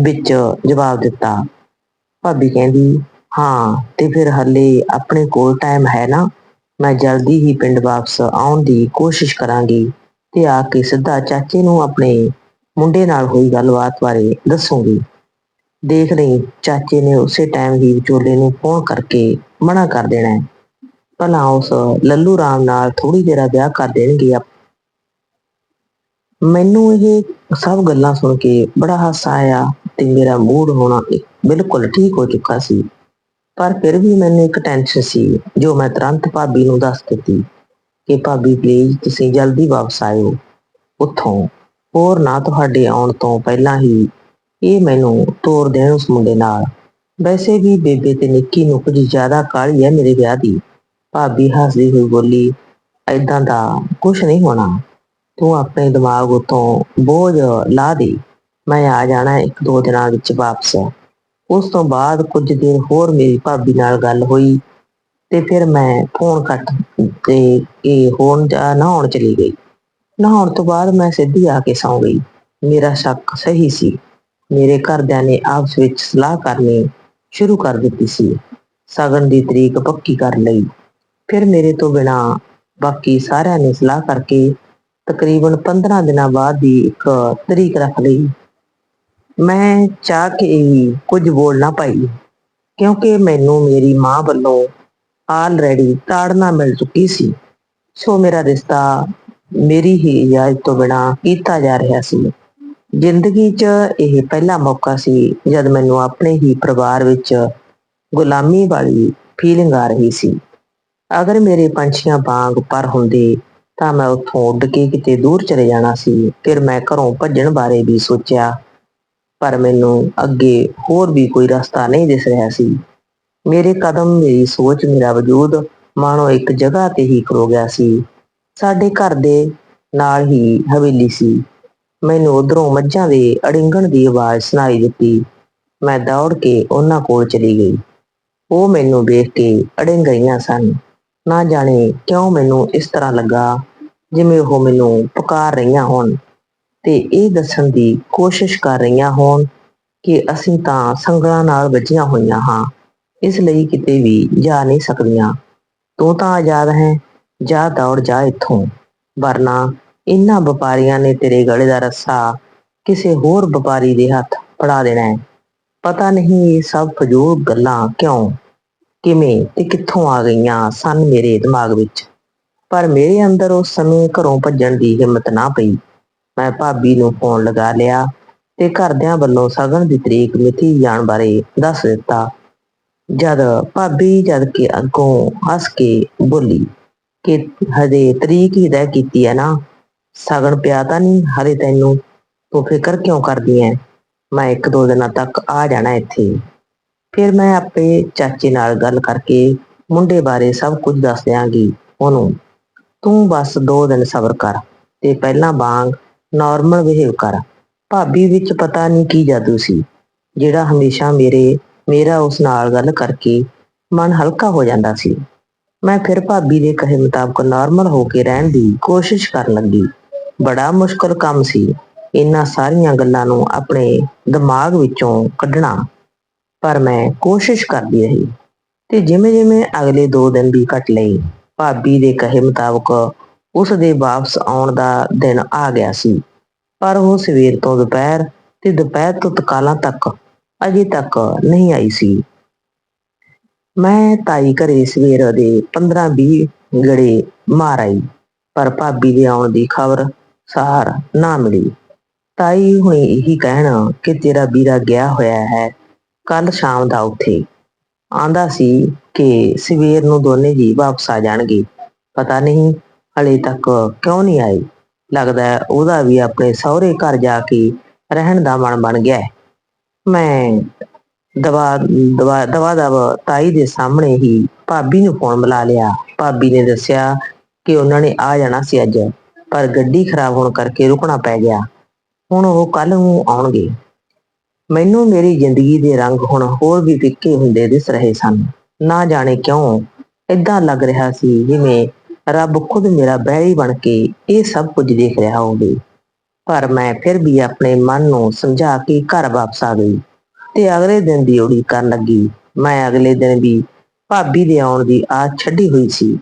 Speaker 1: ਵਿੱਚ ਜਵਾਬ ਦਿੱਤਾ। ਭਾਬੀ ਕਹਿੰਦੀ, ਹਾਂ, ਤੇ ਫਿਰ ਹੱਲੇ ਆਪਣੇ ਕੋਲ ਟਾਈਮ ਹੈ ਨਾ? ਮੈਂ ਜਲਦੀ ਹੀ ਪਿੰਡ ਵਾਪਸ ਆਉਣ ਦੀ ਕੋਸ਼ਿਸ਼ ਕਰਾਂਗੀ। ਤੇ ਆ ਕੇ ਸਿੱਧਾ ਚਾਚੇ ਨੂੰ ਆਪਣੇ ਮੁੰਡੇ ਨਾਲ ਹੋਈ ਗੱਲਬਾਤ ਬਾਰੇ ਦੱਸੂਗੀ। ਦੇਖ ਲਈ, ਚਾਚੇ ਨੇ ਉਸੇ ਟਾਈਮ ਹੀ ਵਿਚੋਲੇ ਨੂੰ ਫੋਨ ਕਰਕੇ ਮਨਾ ਕਰ ਦੇਣਾ ਹੈ। ਭਲਾ ਉਸ ਲੱਲੂ ਰਾਮ ਨਾਲ ਥੋੜੀ ਦੇਰ ਵਿਆਹ ਕਰ ਦੇਣਗੇ ਆਪ- ਮੈਨੂੰ ਇਹ ਸਭ ਗੱਲਾਂ ਸੁਣ ਕੇ ਬੜਾ ਹਾਸਾ ਆਇਆ ਤੇ ਮੇਰਾ ਮੂਡ ਹੋਣਾ ਬਿਲਕੁਲ ਠੀਕ ਹੋ ਚੁੱਕਾ ਸੀ। ਪਰ ਫਿਰ ਵੀ ਮੈਨੂੰ ਇੱਕ ਟੈਨਸ਼ਨ ਸੀ, ਜੋ ਮੈਂ ਤੁਰੰਤ ਭਾਬੀ ਨੂੰ ਦੱਸ ਦਿੱਤੀ। ਕਿ ਭਾਬੀ ਪਲੀਜ਼ ਤੁਸੀਂ ਜਲਦੀ ਵਾਪਸ ਆਇਓ ਉੱਥੋਂ। ਹੋਰ ਨਾ ਤੁਹਾਡੇ ਆਉਣ ਤੋਂ ਪਹਿਲਾਂ ਹੀ ਇਹ ਮੈਨੂੰ ਤੋਰ ਦੇਣ ਉਸ ਮੁੰਡੇ ਨਾਲ। ਵੈਸੇ ਵੀ ਬੇਬੇ ਤੇ ਨਿੱਕੀ ਨੂੰ ਕੁਝ ਜ਼ਿਆਦਾ ਕਾਹਲੀ ਹੈ ਮੇਰੇ ਵਿਆਹ ਦੀ। ਭਾਬੀ ਹੱਸਦੀ ਹੋਈ ਬੋਲੀ ਐਦਾਂ ਦਾ ਕੁਝ ਨਹੀਂ ਹੋਣਾ। ਤੂੰ ਆਪਣੇ ਦਿਮਾਗ ਉਤੋਂ ਬੋਝ ਲਾ ਦੇ। ਮੈਂ ਆ ਜਾਣਾ ਇੱਕ ਦੋ ਦਿਨਾਂ ਵਿੱਚ ਵਾਪਸ। ਉਸ ਤੋਂ ਬਾਅਦ ਕੁਝ ਦਿਨ ਹੋਰ ਮੇਰੀ ਭਾਬੀ ਨਾਲ ਗੱਲ ਹੋਈ। ਤੇ ਫਿਰ ਮੈਂ ਫੋਨ ਕੱਟ ਤੇ ਇਹ ਹੋਣ ਜਾ ਨਹਾਉਣ ਚਲੀ ਗਈ। ਨਹਾਉਣ ਤੋਂ ਬਾਅਦ ਮੈਂ ਸਿੱਧੀ ਆ ਕੇ ਸੌਂ ਗਈ। ਮੇਰਾ ਸ਼ੱਕ ਸਹੀ ਸੀ। ਮੇਰੇ ਘਰਦਿਆਂ ਨੇ ਆਪਸ ਵਿੱਚ ਸਲਾਹ ਕਰਨੀ ਸ਼ੁਰੂ ਕਰ ਦਿੱਤੀ ਸੀ। ਸਗਨ ਦੀ ਤਰੀਕ ਪੱਕੀ ਕਰ ਲਈ। ਫਿਰ ਮੇਰੇ ਤੋਂ ਬਿਨਾ ਬਾਕੀ ਸਾਰਿਆਂ ਨੇ ਸਲਾਹ ਕਰਕੇ ਤਕਰੀਬਨ 15 ਦਿਨਾਂ ਬਾਅਦ ਦੀ ਇੱਕ ਤਰੀਕ ਰੱਖ ਲਈ। ਮੈਂ ਚਾਹ ਕੇ ਹੀ ਕੁਝ ਬੋਲ ਨਾ ਪਾਈ, ਕਿਉਂਕਿ ਮੈਨੂੰ ਮੇਰੀ ਮਾਂ ਵੱਲੋਂ ਆਲਰੇਡੀ ਤਾੜਨਾ ਮਿਲ ਚੁੱਕੀ ਸੀ। ਸੋ ਮੇਰਾ ਰਿਸ਼ਤਾ ਮੇਰੀ ਹੀ ਇਜਾਜ਼ਤ ਤੋਂ ਬਿਨਾ ਕੀਤਾ ਜਾ ਰਿਹਾ ਸੀ। ਜ਼ਿੰਦਗੀ 'ਚ ਇਹ ਪਹਿਲਾ ਮੌਕਾ ਸੀ ਜਦ ਮੈਨੂੰ ਆਪਣੇ ਹੀ ਪਰਿਵਾਰ ਵਿੱਚ ਗੁਲਾਮੀ ਵਾਲੀ ਫੀਲਿੰਗ ਆ ਰਹੀ ਸੀ। ਅਗਰ ਮੇਰੇ ਪੰਛੀਆਂ ਵਾਂਗ ਪਰ ਹੁੰਦੇ ਤਾਂ ਮੈਂ ਉੱਥੋਂ ਉੱਡ ਕੇ ਕਿਤੇ ਦੂਰ ਚਲੇ ਜਾਣਾ ਸੀ। ਫਿਰ ਮੈਂ ਘਰੋਂ ਭੱਜਣ ਬਾਰੇ ਵੀ ਸੋਚਿਆ, ਪਰ ਮੈਨੂੰ ਅੱਗੇ ਹੋਰ ਵੀ ਕੋਈ ਰਸਤਾ ਨਹੀਂ ਦਿਸ ਰਿਹਾ ਸੀ। ਮੇਰੇ ਕਦਮ ਮੇਰੀ ਸੋਚ ਮੇਰਾ ਵਜੂਦ ਮਾਨੋ ਇੱਕ ਜਗ੍ਹਾ ਤੇ ਹੀ ਖਲੋ ਗਿਆ ਸੀ। ਸਾਡੇ ਘਰ ਦੇ ਨਾਲ ਹੀ ਹਵੇਲੀ ਸੀ। ਮੈਨੂੰ ਉਧਰੋਂ ਮੱਝਾਂ ਦੇ ਅੜਿੰਗਣ ਦੀ ਆਵਾਜ਼ ਸੁਣਾਈ ਦਿੱਤੀ। ਮੈਂ ਦੌੜ ਕੇ ਉਹਨਾਂ ਕੋਲ ਚਲੀ ਗਈ। ਉਹ ਮੈਨੂੰ ਵੇਖ ਕੇ ਅੜਿੰਗ ਗਈਆਂ ਸਨ। ਨਾ ਜਾਣੇ ਕਿਉਂ ਮੈਨੂੰ ਇਸ ਤਰ੍ਹਾਂ ਲੱਗਾ, ਜਿਵੇਂ ਉਹ ਮੈਨੂੰ ਪੁਕਾਰ ਰਹੀਆਂ ਹੋਣ। ਤੇ ਇਹ ਦੱਸਣ ਦੀ ਕੋਸ਼ਿਸ਼ ਕਰ ਰਹੀਆਂ ਹੋਣ ਕਿ ਅਸੀਂ ਤਾਂ ਸੰਗਲਾਂ ਨਾਲ ਵੱਜੀਆਂ ਹੋਈਆਂ ਹਾਂ। ਇਸ ਲਈ ਕਿਤੇ ਵੀ ਜਾ ਨਹੀਂ ਸਕਦੀਆਂ। ਤੂੰ ਤਾਂ ਆਜ਼ਾਦ ਹੈ, ਜਾ ਦੌੜ ਜਾ ਇੱਥੋਂ। ਵਰਨਾ ਇਹਨਾਂ ਵਪਾਰੀਆਂ ਨੇ ਤੇਰੇ ਗਲੇ ਦਾ ਰੱਸਾ ਕਿਸੇ ਹੋਰ ਵਪਾਰੀ ਦੇ ਹੱਥ ਫੜਾ ਦੇਣਾ ਹੈ। ਪਤਾ ਨਹੀਂ ਇਹ ਸਭ ਫਜ਼ੂਲ ਗੱਲਾਂ ਕਿਉਂ, ਕਿਵੇਂ ਤੇ ਕਿੱਥੋਂ ਆ ਗਈਆਂ ਸਨ ਮੇਰੇ ਦਿਮਾਗ ਵਿੱਚ। ਪਰ ਮੇਰੇ ਅੰਦਰ ਉਸ ਸਮੇਂ ਘਰੋਂ ਭੱਜਣ ਦੀ ਹਿੰਮਤ ਨਾ ਪਈ। ਮੈਂ ਭਾਬੀ ਨੂੰ ਫੋਨ ਲਗਾ ਲਿਆ ਤੇ ਘਰਦਿਆਂ ਵੱਲੋਂ ਸਗਨ ਦੀ ਤਰੀਕ ਮਿਤੀ ਜਾਣ ਬਾਰੇ ਦੱਸ ਦਿੱਤਾ। ਜਦ ਭਾਬੀ ਜਦ ਕੇ ਅੱਗੋਂ ਹੱਸ ਕੇ ਬੋਲੀ ਕਿ ਹਜੇ ਤਰੀਕ ਹੀ ਤੈਅ ਕੀਤੀ ਹੈ ਨਾ ਸਗਨ ਪਿਆ ਤਾਂ ਨਹੀਂ ਹਲੇ ਤੈਨੂੰ ਤੂੰ ਫਿਕਰ ਕਿਉਂ ਕਰਦੀ ਐ? ਮੈਂ ਇੱਕ ਦੋ ਦਿਨਾਂ ਤੱਕ ਆ ਜਾਣਾ ਇੱਥੇ। ਫਿਰ ਮੈਂ ਆਪੇ ਚਾਚੇ ਨਾਲ ਗੱਲ ਕਰਕੇ ਮੁੰਡੇ ਬਾਰੇ ਸਭ ਕੁਝ ਦੱਸ ਦਿਆਂਗੀ ਉਹਨੂੰ। ਤੂੰ ਬਸ ਦੋ ਦਿਨ ਸਬਰ ਕਰ ਤੇ ਪਹਿਲਾਂ ਵਾਂਗ ਨਾਰਮਲ ਬਿਹੇਵ ਕਰ। ਭਾਬੀ ਵਿੱਚ ਪਤਾ ਨਹੀਂ ਕੀ ਜਾਦੂ ਸੀ, ਜਿਹੜਾ ਹਮੇਸ਼ਾ ਮੇਰੇ ਮੇਰਾ ਉਸ ਨਾਲ ਗੱਲ ਕਰਕੇ ਮਨ ਹਲਕਾ ਹੋ ਜਾਂਦਾ ਸੀ। ਮੈਂ ਫਿਰ ਭਾਬੀ ਦੇ ਕਹੇ ਮੁਤਾਬਕ ਨਾਰਮਲ ਹੋ ਕੇ ਰਹਿਣ ਦੀ ਕੋਸ਼ਿਸ਼ ਕਰਨ ਲੱਗੀ। ਬੜਾ ਮੁਸ਼ਕਲ ਕੰਮ ਸੀ। ਇਹਨਾਂ ਸਾਰੀਆਂ ਗੱਲਾਂ ਨੂੰ ਆਪਣੇ ਦਿਮਾਗ ਵਿੱਚੋਂ ਕੱਢਣਾ। ਪਰ ਮੈਂ ਕੋਸ਼ਿਸ਼ ਕਰਦੀ ਰਹੀ ਤੇ ਜਿਵੇਂ ਜਿਵੇਂ ਅਗਲੇ 2 ਦਿਨ ਵੀ ਕੱਟ ਲਏ, ਭਾਬੀ ਦੇ ਕਹੇ ਮੁਤਾਬਕ ਉਸ ਦੇ ਵਾਪਸ ਆਉਣ ਦਾ ਦਿਨ ਆ ਗਿਆ ਸੀ। ਪਰ ਉਹ ਸਵੇਰ ਤੋਂ ਦੁਪਹਿਰ ਤੇ ਦੁਪਹਿਰ ਤੋਂ ਤਕਾਲਾਂ ਤੱਕ ਅਜੇ ਤੱਕ ਨਹੀਂ ਆਈ ਸੀ। ਮੈਂ ਤਾਈ ਘਰੇ ਸਵੇਰ ਦੇ 15-20 ਗੜੇ ਮਾਰ ਆਈ, ਪਰ ਭਾਬੀ ਦੇ ਆਉਣ ਦੀ ਖਬਰ ਸਾਰ ਨਾ ਮਿਲੀ। ਤਾਈ ਹੁਣੇ ਇਹੀ ਕਹਿਣਾ ਕਿ ਤੇਰਾ ਵੀਰਾ ਗਿਆ ਹੋਇਆ ਹੈ ਕੱਲ ਸ਼ਾਮ ਦਾ ਉੱਥੇ। ਆਂਦਾ ਸੀ ਕਿ ਸਵੇਰ ਨੂੰ ਦੋਨੇ ਜੀ ਵਾਪਸ ਆ ਜਾਣਗੇ। ਪਤਾ ਨਹੀਂ ਹਲੇ ਤੱਕ ਕਿਉਂ ਨਹੀਂ ਆਏ। ਲੱਗਦਾ ਉਹਦਾ ਵੀ ਆਪਣੇ ਸਹੁਰੇ ਘਰ ਜਾ ਕੇ ਰਹਿਣ ਦਾ ਮਨ ਬਣ ਗਿਆ ਮੈਂ ਦਵਾ ਦਵਾ ਦਵਾ ਦਵ ਤਾਈ ਦੇ ਸਾਹਮਣੇ ਹੀ ਭਾਬੀ ਨੂੰ ਫੋਨ ਮਿਲਾ ਲਿਆ। ਭਾਬੀ ਨੇ ਦੱਸਿਆ ਕਿ ਉਹਨਾਂ ਨੇ ਆ ਜਾਣਾ ਸੀ ਅੱਜ, ਪਰ ਗੱਡੀ ਖਰਾਬ ਹੋਣ ਕਰਕੇ ਰੁਕਣਾ ਪੈ ਗਿਆ। ਹੁਣ ਉਹ ਕੱਲ ਨੂੰ ਆਉਣਗੇ। ਮੈਨੂੰ ਮੇਰੀ ਜ਼ਿੰਦਗੀ ਦੇ ਰੰਗ ਹੁਣ ਹੋਰ ਵੀ ਫਿੱਕੇ ਹੁੰਦੇ ਦਿਸ ਰਹੇ ਸਨ। ਨਾ ਜਾਣੇ ਕਿਉਂ ਇਦਾਂ ਲੱਗ ਰਿਹਾ ਸੀ ਜਿਵੇਂ ਰੱਬ ਖੁਦ ਮੇਰਾ ਬਹਿਰੀ ਬਣ ਕੇ ਇਹ ਸਭ ਕੁਝ ਦੇਖ ਰਿਹਾ ਹੋਵੇ। ਪਰ ਮੈਂ ਫਿਰ ਵੀ ਆਪਣੇ ਮਨ ਨੂੰ ਸਮਝਾ ਕੇ ਘਰ ਵਾਪਸ ਆ ਗਈ ਤੇ ਅਗਲੇ ਦਿਨ ਦੀ ਉਡੀਕ ਕਰਨ ਲੱਗੀ। ਮੈਂ ਅਗਲੇ ਦਿਨ ਵੀ ਭਾਬੀ ਦੇ ਆਉਣ ਦੀ ਆਸ ਛੱਡੀ ਹੋਈ ਸੀ।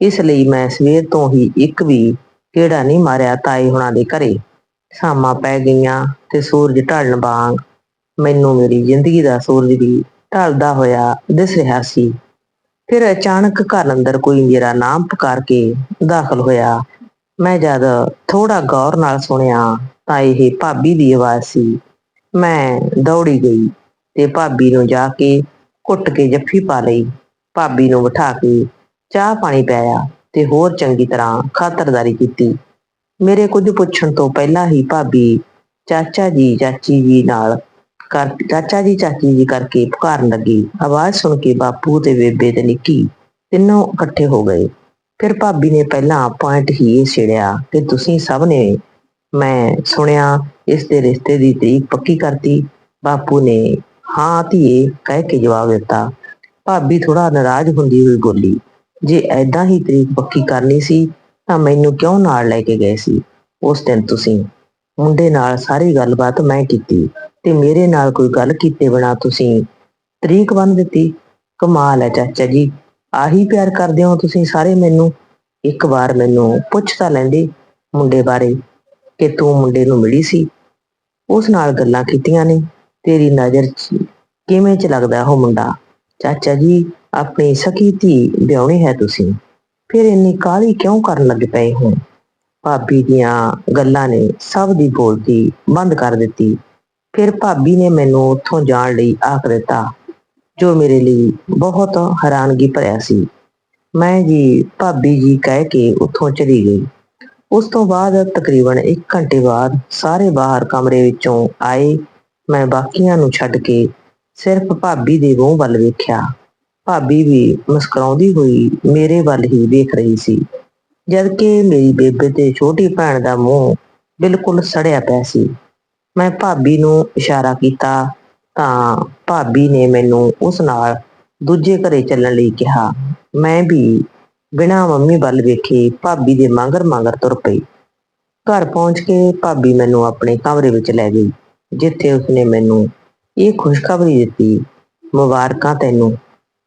Speaker 1: ਇਸ ਲਈ ਮੈਂ ਸਵੇਰ ਤੋਂ ਹੀ ਇੱਕ ਵੀ ਕਿਹੜਾ ਨਹੀਂ ਮਾਰਿਆ ਤਾਏ ਹੁਣਾਂ ਦੇ ਘਰੇ। ਸ਼ਾਮਾਂ ਪੈ ਗਈਆਂ ਤੇ ਸੂਰਜ ਢਲਣ ਵਾਂਗ ਮੈਨੂੰ ਮੇਰੀ ਜ਼ਿੰਦਗੀ ਦਾ ਸੂਰਜ ਵੀ ਢਲਦਾ ਹੋਇਆ ਦਿਸ ਰਿਹਾ ਸੀ। ਫਿਰ ਅਚਾਨਕ ਘਰ ਅੰਦਰ ਕੋਈ ਮੇਰਾ ਨਾਮ ਪੁਕਾਰ ਕੇ ਦਾਖਲ ਹੋਇਆ। ਮੈਂ ਜਦ ਥੋੜਾ ਗੌਰ ਨਾਲ ਸੁਣਿਆ ਤਾਂ ਇਹ ਭਾਬੀ ਦੀ ਆਵਾਜ਼ ਸੀ। ਮੈਂ ਦੌੜੀ ਗਈ ਤੇ ਭਾਬੀ ਨੂੰ ਜਾ ਕੇ ਘੁੱਟ ਕੇ ਜੱਫੀ ਪਾ ਲਈ। ਭਾਬੀ ਨੂੰ ਬਿਠਾ ਕੇ ਚਾਹ ਪਾਣੀ ਪਿਆਇਆ ਤੇ ਹੋਰ ਚੰਗੀ ਤਰ੍ਹਾਂ ਖਾਤਰਦਾਰੀ ਕੀਤੀ। ਮੇਰੇ ਕੁਝ ਪੁੱਛਣ ਤੋਂ ਪਹਿਲਾਂ ਹੀ ਭਾਬੀ ਚਾਚਾ ਜੀ, ਚਾਚੀ ਜੀ ਨਾਲ ਕਰ, ਚਾਚਾ ਜੀ, ਚਾਚੀ ਜੀ ਕਰਕੇ ਪੁਕਾਰਨ ਲੱਗੀ। ਆਵਾਜ਼ ਸੁਣ ਕੇ ਬਾਪੂ ਤੇ ਬੇਬੇ ਤੇ ਨਿੱਕੀ ਤਿੰਨੋਂ ਇਕੱਠੇ ਹੋ ਗਏ। ਫਿਰ ਭਾਬੀ ਨੇ ਪਹਿਲਾਂ ਪੁਆਇੰਟ ਹੀ ਛੇੜਿਆ ਕਿ ਤੁਸੀਂ ਸਭ ਨੇ ਮੈਂ ਸੁਣਿਆ, ਇਸ ਦੇ ਰਿਸ਼ਤੇ ਦੀ ਤਰੀਕ ਪੱਕੀ ਕਰਤੀ। ਬਾਪੂ ਨੇ ਹਾਂ ਧੀਏ ਕਹਿ ਕੇ ਜਵਾਬ ਦਿੱਤਾ, ਭਾਬੀ ਥੋੜਾ ਨਾਰਾਜ਼ ਹੁੰਦੀ ਹੋਈ ਬੋਲੀ, ਜੇ ਐਦਾਂ ਹੀ ਤਰੀਕ ਪੱਕੀ ਕਰਨੀ ਸੀ, ਤਾਂ ਮੈਨੂੰ ਕਿਉਂ ਨਾਲ ਲੈ ਕੇ ਗਏ ਸੀ? ਉਸ ਦਿਨ ਤੁਸੀਂ, ਮੁੰਡੇ ਨਾਲ ਸਾਰੀ ਗੱਲਬਾਤ ਮੈਂ ਕੀਤੀ ਤੇ ਮੇਰੇ ਨਾਲ ਕੋਈ ਗੱਲ ਕੀਤੇ ਬਿਨਾ ਤੁਸੀਂ ਤਰੀਕ ਬੰਨ ਦਿੱਤੀ? ਕਮਾਲ ਹੈ ਚਾਚਾ ਜੀ ਆਹੀ ਪਿਆਰ ਕਰਦੇ ਹੋ ਤੁਸੀਂ ਸਾਰੇ ਮੈਨੂੰ? ਇੱਕ ਵਾਰ ਮੈਨੂੰ ਪੁੱਛ ਤਾਂ ਲੈਂਦੇ ਮੁੰਡੇ ਬਾਰੇ ਕਿ ਤੂੰ ਮੁੰਡੇ ਨੂੰ ਮਿਲੀ ਸੀ? ਉਸ ਨਾਲ ਗੱਲਾਂ ਕੀਤੀਆਂ ਨੇ। ਤੇਰੀ ਨਜ਼ਰ 'ਚ ਕਿਵੇਂ ਚ ਲੱਗਦਾ ਉਹ ਮੁੰਡਾ? ਚਾਚਾ ਜੀ, ਆਪਣੀ ਸਕੀ ਧੀ ਵਿਆਹਣੀ ਹੈ ਤੁਸੀਂ। ਫਿਰ ਇੰਨੀ ਕਾਹਲੀ ਕਿਉਂ ਕਰਨ ਲੱਗ ਪਏ ਹੋ? ਭਾਬੀ ਦੀਆਂ ਗੱਲਾਂ ਨੇ ਸਭ ਦੀ ਬੋਲਤੀ ਬੰਦ ਕਰ ਦਿੱਤੀ। ਫਿਰ ਭਾਬੀ ਨੇ ਮੈਨੂੰ ਉੱਥੋਂ ਜਾਣ ਲਈ ਆਖ ਦਿੱਤਾ ਜੋ ਮੇਰੇ ਲਈ ਬਹੁਤ ਹੈਰਾਨਗੀ ਭਰਿਆ ਸੀ। ਮੈਂ ਜੀ ਭਾਬੀ ਜੀ ਕਹਿ ਕੇ ਉੱਥੋਂ ਚਲੀ ਗਈ। ਉਸ ਤੋਂ ਬਾਅਦ ਤਕਰੀਬਨ 1 ਘੰਟੇ ਬਾਅਦ ਸਾਰੇ ਬਾਹਰ ਕਮਰੇ ਵਿੱਚੋਂ ਆਏ। ਮੈਂ ਬਾਕੀਆਂ ਨੂੰ ਛੱਡ ਕੇ ਸਿਰਫ ਭਾਬੀ ਦੇ ਮੂੰਹ ਵੱਲ ਵੇਖਿਆ। ਭਾਬੀ ਵੀ ਮੁਸਕਰਾਉਂਦੀ ਹੋਈ ਮੇਰੇ ਵੱਲ ਹੀ ਵੇਖ ਰਹੀ ਸੀ। ਜਦਕਿ ਮੇਰੀ ਬੇਬੇ ਤੇ ਛੋਟੀ ਭੈਣ ਦਾ ਮੂੰਹ ਬਿਲਕੁਲ ਸੜਿਆ ਪਿਆ ਸੀ। ਮੈਂ ਭਾਬੀ ਨੂੰ ਇਸ਼ਾਰਾ ਕੀਤਾ ਤਾਂ ਭਾਬੀ ਨੇ ਮੈਨੂੰ ਉਸ ਨਾਲ ਦੂਜੇ ਘਰੇ ਚੱਲਣ ਲਈ ਕਿਹਾ। ਮੈਂ ਵੀ ਬਿਨਾਂ ਮੰਮੀ ਵੱਲ ਵੇਖੇ ਭਾਬੀ ਦੇ ਮੰਗਰ ਮੰਗਰ ਤੁਰ ਪਈ। ਘਰ ਪਹੁੰਚ ਕੇ ਭਾਬੀ ਮੈਨੂੰ ਆਪਣੇ ਕਮਰੇ ਵਿੱਚ ਲੈ ਗਈ, ਜਿੱਥੇ ਉਸਨੇ ਮੈਨੂੰ ਇਹ ਖੁਸ਼ਖਬਰੀ ਦਿੱਤੀ, ਮੁਬਾਰਕਾਂ ਤੈਨੂੰ।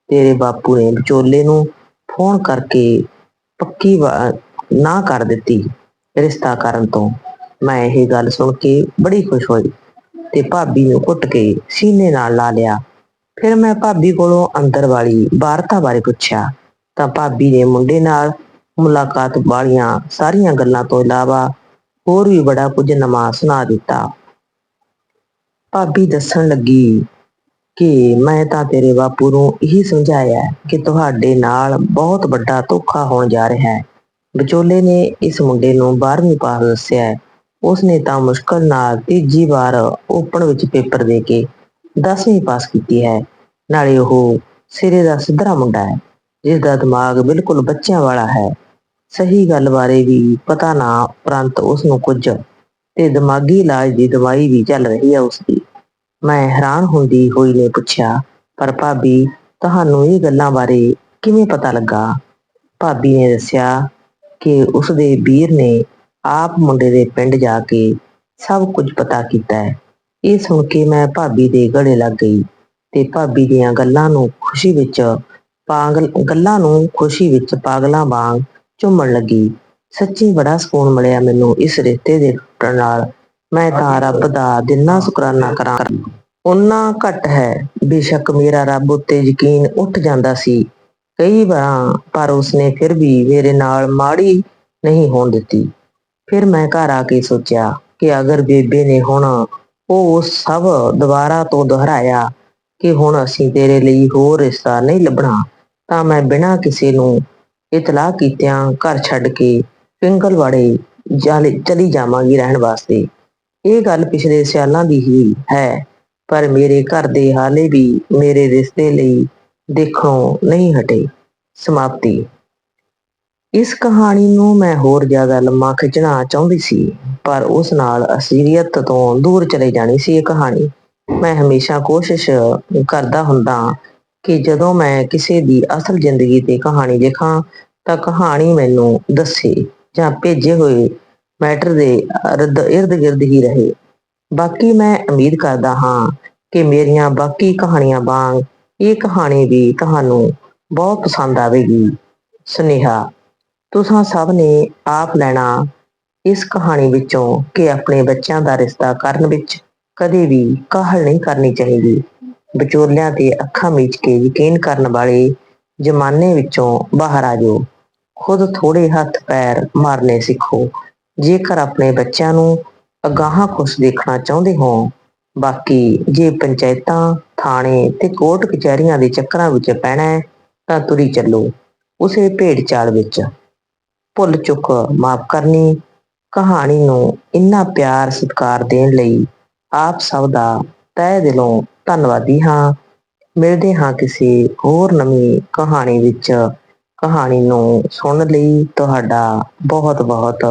Speaker 1: ਤੇਰੇ ਬਾਪੂ ਨੇ ਵਿਚੋਲੇ ਨੂੰ ਫੋਨ ਕਰਕੇ ਪੱਕੀ ਨਾ ਕਰ ਦਿੱਤੀ ਰਿਸ਼ਤਾ ਕਰਨ ਤੋਂ। ਮੈਂ ਇਹ ਗੱਲ ਸੁਣ ਕੇ ਬੜੀ ਖੁਸ਼ ਹੋਈ। ਤੇ ਭਾਬੀ ਨੂੰ ਘੁੱਟ ਕੇ ਸੀਨੇ ਨਾਲ ਲਾ ਲਿਆ। ਫਿਰ ਮੈਂ ਭਾਬੀ ਕੋਲੋਂ ਅੰਦਰ ਵਾਲੀ ਵਾਰਤਾ ਬਾਰੇ ਪੁੱਛਿਆ। ਤਾਂ ਭਾਬੀ ਨੇ ਮੁੰਡੇ ਨਾਲ ਮੁਲਾਕਾਤ ਵਾਲੀਆਂ ਸਾਰੀਆਂ ਗੱਲਾਂ ਤੋਂ ਇਲਾਵਾ ਹੋਰ ਵੀ ਬੜਾ ਕੁਝ ਨਵਾਂ ਸੁਣਾ ਦਿੱਤਾ। ਭਾਬੀ ਦੱਸਣ ਲੱਗੀ ਕਿ ਮੈਂ ਤਾਂ ਤੇਰੇ ਬਾਪੂ ਨੂੰ ਇਹੀ ਸਮਝਾਇਆ ਕਿ ਤੁਹਾਡੇ ਨਾਲ ਬਹੁਤ ਵੱਡਾ ਧੋਖਾ ਹੋਣ ਜਾ ਰਿਹਾ ਹੈ। ਵਿਚੋਲੇ ਨੇ ਇਸ ਮੁੰਡੇ ਨੂੰ 12ਵੀਂ ਪਾਸ ਦੱਸਿਆ। ਹੈ ਉਸਨੇ ਤਾਂ ਮੁਸ਼ਕਲ ਨਾਲ ਤੀਜੀ ਵਾਰ ਓਪਨ ਵਿੱਚ ਪੇਪਰ ਦੇ ਕੇ 10ਵੀਂ ਪਾਸ ਕੀਤੀ ਹੈ। ਨਾਲੇ ਉਹ ਸਿਰੇ ਦਾ ਸਿੱਧਰਾ ਮੁੰਡਾ ਹੈ ਜਿਸ ਦਾ ਦਿਮਾਗ ਬਿਲਕੁਲ ਬੱਚਿਆਂ ਵਾਲਾ ਹੈ। ਸਹੀ ਗੱਲ ਬਾਰੇ ਵੀ ਪਤਾ ਨਾ, ਉਪਰੰਤ ਉਸ ਨੂੰ ਕੁਝ ਤੇ ਦਿਮਾਗੀ ਇਲਾਜ ਦੀ ਦਵਾਈ ਵੀ ਚੱਲ ਰਹੀ ਹੈ ਉਸਦੀ। ਮੈਂ ਹੈਰਾਨ ਹੁੰਦੀ ਹੋਈ ਨੇ ਪੁੱਛਿਆ, ਪਰ ਭਾਬੀ, ਤੁਹਾਨੂੰ ਇਹ ਗੱਲਾਂ ਬਾਰੇ ਕਿਵੇਂ ਪਤਾ ਲੱਗਾ? ਭਾਬੀ ਨੇ ਦੱਸਿਆ ਕਿ ਉਸਦੇ ਵੀਰ ਨੇ ਆਪ ਮੁੰਡੇ ਦੇ ਪਿੰਡ ਜਾ ਕੇ ਸਭ ਕੁਝ ਪਤਾ ਕੀਤਾ ਹੈ। ਇਹ ਸੁਣ ਕੇ ਮੈਂ ਭਾਬੀ ਦੇ ਗਲੇ ਲੱਗ ਗਈ ਤੇ ਭਾਬੀ ਦੀਆਂ ਗੱਲਾਂ ਨੂੰ ਖੁਸ਼ੀ ਵਿੱਚ ਪਾਗਲ, ਗੱਲਾਂ ਨੂੰ ਖੁਸ਼ੀ ਵਿੱਚ ਪਾਗਲਾਂ ਵਾਂਗ ਝੁੰਮਣ ਲੱਗੀ। ਸੱਚੀ ਬੜਾ ਸਕੂਨ ਮਿਲਿਆ ਮੈਨੂੰ ਇਸ ਰਿਸ਼ਤੇ ਦੇ ਟੁੱਟਣ ਨਾਲ। ਮੈਂ ਤਾਂ ਰੱਬ ਦਾ ਦਿਨਾਂ ਸ਼ੁਕਰਾਨਾ ਕਰਾਂ ਉਨਾ ਘੱਟ ਹੈ। ਬੇਸ਼ੱਕ ਮੇਰਾ ਰੱਬ ਉੱਤੇ ਯਕੀਨ ਉੱਠ ਜਾਂਦਾ ਸੀ। ਕਈ ਵਾਰਾਂ ਪਰ ਉਸਨੇ ਫਿਰ ਵੀ ਮੇਰੇ ਨਾਲ ਮਾੜੀ ਨਹੀਂ ਹੋਣ ਦਿੱਤੀ। ਫਿਰ ਮੈਂ ਘਰ ਆ ਕੇ ਸੋਚਿਆ ਕਿ ਅਗਰ ਬੇਬੇ ਨੇ ਹੁਣ ਉਹ ਸਭ ਦੁਬਾਰਾ ਤੋਂ ਦੁਹਰਾਇਆ ਕਿ ਹੁਣ ਅਸੀਂ ਤੇਰੇ ਲਈ ਹੋਰ ਰਿਸ਼ਤਾ ਨਹੀਂ ਲੱਭਣਾ, ਤਾਂ ਮੈਂ ਬਿਨਾਂ ਕਿਸੇ ਨੂੰ ਇਤਲਾਹ ਕੀਤਿਆਂ ਘਰ ਛੱਡ ਕੇ ਪਿੰਗਲਵਾੜੇ ਚਲੀ ਜਾਵਾਂਗੀ ਰਹਿਣ ਵਾਸਤੇ। ਇਹ ਗੱਲ ਪਿਛਲੇ ਸਿਆਲਾਂ ਦੀ ਹੀ ਹੈ, ਪਰ ਮੇਰੇ ਘਰ ਦੇ ਹਾਲੇ ਵੀ ਮੇਰੇ ਰਿਸ਼ਤੇ ਲਈ ਦੇਖਣੋਂ ਨਹੀਂ ਹਟੇ। ਸਮਾਪਤੀ। ਇਸ ਕਹਾਣੀ ਨੂੰ ਮੈਂ ਹੋਰ ਜ਼ਿਆਦਾ ਲੰਮਾ ਖਿੱਚਣਾ ਚਾਹੁੰਦੀ ਸੀ, ਪਰ ਉਸ ਨਾਲ ਅਸਲੀਅਤ ਤੋਂ ਦੂਰ ਚਲੇ ਜਾਣੀ ਸੀ ਇਹ ਕਹਾਣੀ। ਮੈਂ ਹਮੇਸ਼ਾ ਕੋਸ਼ਿਸ਼ ਕਰਦਾ ਹੁੰਦਾ ਕਿ ਜਦੋਂ ਮੈਂ ਕਿਸੇ ਦੀ ਅਸਲ ਜ਼ਿੰਦਗੀ ਤੇ ਕਹਾਣੀ ਲਿਖਾਂ ਤਾਂ ਕਹਾਣੀ ਮੈਨੂੰ ਦੱਸੇ ਜਾਂ ਭੇਜੇ ਹੋਏ ਮੈਟਰ ਦੇ ਇਰਦ ਇਰਦ ਗਿਰਦ ਹੀ ਰਹੇ। ਬਾਕੀ ਮੈਂ ਉਮੀਦ ਕਰਦਾ ਹਾਂ ਕਿ ਮੇਰੀਆਂ ਬਾਕੀ ਕਹਾਣੀਆਂ ਵਾਂਗ ਇਹ ਕਹਾਣੀ ਵੀ ਤੁਹਾਨੂੰ ਬਹੁਤ ਪਸੰਦ ਆਵੇਗੀ। ਸੁਨੇਹਾ ਤੁਸੀਂ ਸਭ ਨੇ ਆਪ ਲੈਣਾ ਇਸ ਕਹਾਣੀ ਵਿੱਚੋਂ ਕਿ ਆਪਣੇ ਬੱਚਿਆਂ ਦਾ ਰਿਸ਼ਤਾ ਕਰਨ ਵਿੱਚ ਕਦੇ ਵੀ ਕਾਹਲ ਨਹੀਂ ਕਰਨੀ ਚਾਹੀਦੀ। ਵਿਚੋਲਿਆਂ ਤੇ ਅੱਖਾਂ ਮੀਚ ਕੇ ਯਕੀਨ ਕਰਨ ਵਾਲੇ ਜ਼ਮਾਨੇ ਵਿੱਚੋਂ ਬਾਹਰ ਆ ਜਾਓ। ਖੁਦ ਥੋੜੇ ਹੱਥ ਪੈਰ ਮਾਰਨੇ ਸਿੱਖੋ। ਜੇਕਰ ਆਪਣੇ ਬੱਚਿਆਂ ਨੂੰ ਅਗਾਹਾਂ ਖੁਸ਼ ਦੇਖਣਾ ਚਾਹੁੰਦੇ ਹੋ, ਬਾਕੀ ਜੇ ਪੰਚਾਇਤਾਂ, ਥਾਣੇ ਤੇ ਕੋਰਟ ਕਚਹਿਰੀਆਂ ਦੇ ਚੱਕਰਾਂ ਵਿੱਚ ਪੈਣਾ ਤਾਂ ਤੁਰੀ ਚੱਲੋ। ਉਸੇ ਭੇਡ ਚਾਲ ਵਿੱਚ। ਭੁੱਲ ਚੁੱਕ ਮਾਫ ਕਰਨੀ ਕਹਾਣੀ ਨੂੰ ਇੰਨਾ ਪਿਆਰ ਸਤਿਕਾਰ ਦੇਣ ਲਈ ਆਪ ਸਭ ਦਾ ਤਹਿ ਦਿਲੋਂ ਧੰਨਵਾਦੀ ਹਾਂ। ਮਿਲਦੇ ਹਾਂ ਕਿਸੇ ਹੋਰ ਨਵੀਂ ਕਹਾਣੀ ਵਿੱਚ। ਕਹਾਣੀ ਨੂੰ ਸੁਣਨ ਲਈ ਤੁਹਾਡਾ ਬਹੁਤ ਬਹੁਤ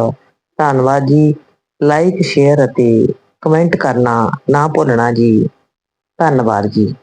Speaker 1: ਧੰਨਵਾਦ ਜੀ। ਲਾਈਕ, ਸ਼ੇਅਰ ਅਤੇ ਕਮੈਂਟ ਕਰਨਾ ਨਾ ਭੁੱਲਣਾ ਜੀ। ਧੰਨਵਾਦ ਜੀ।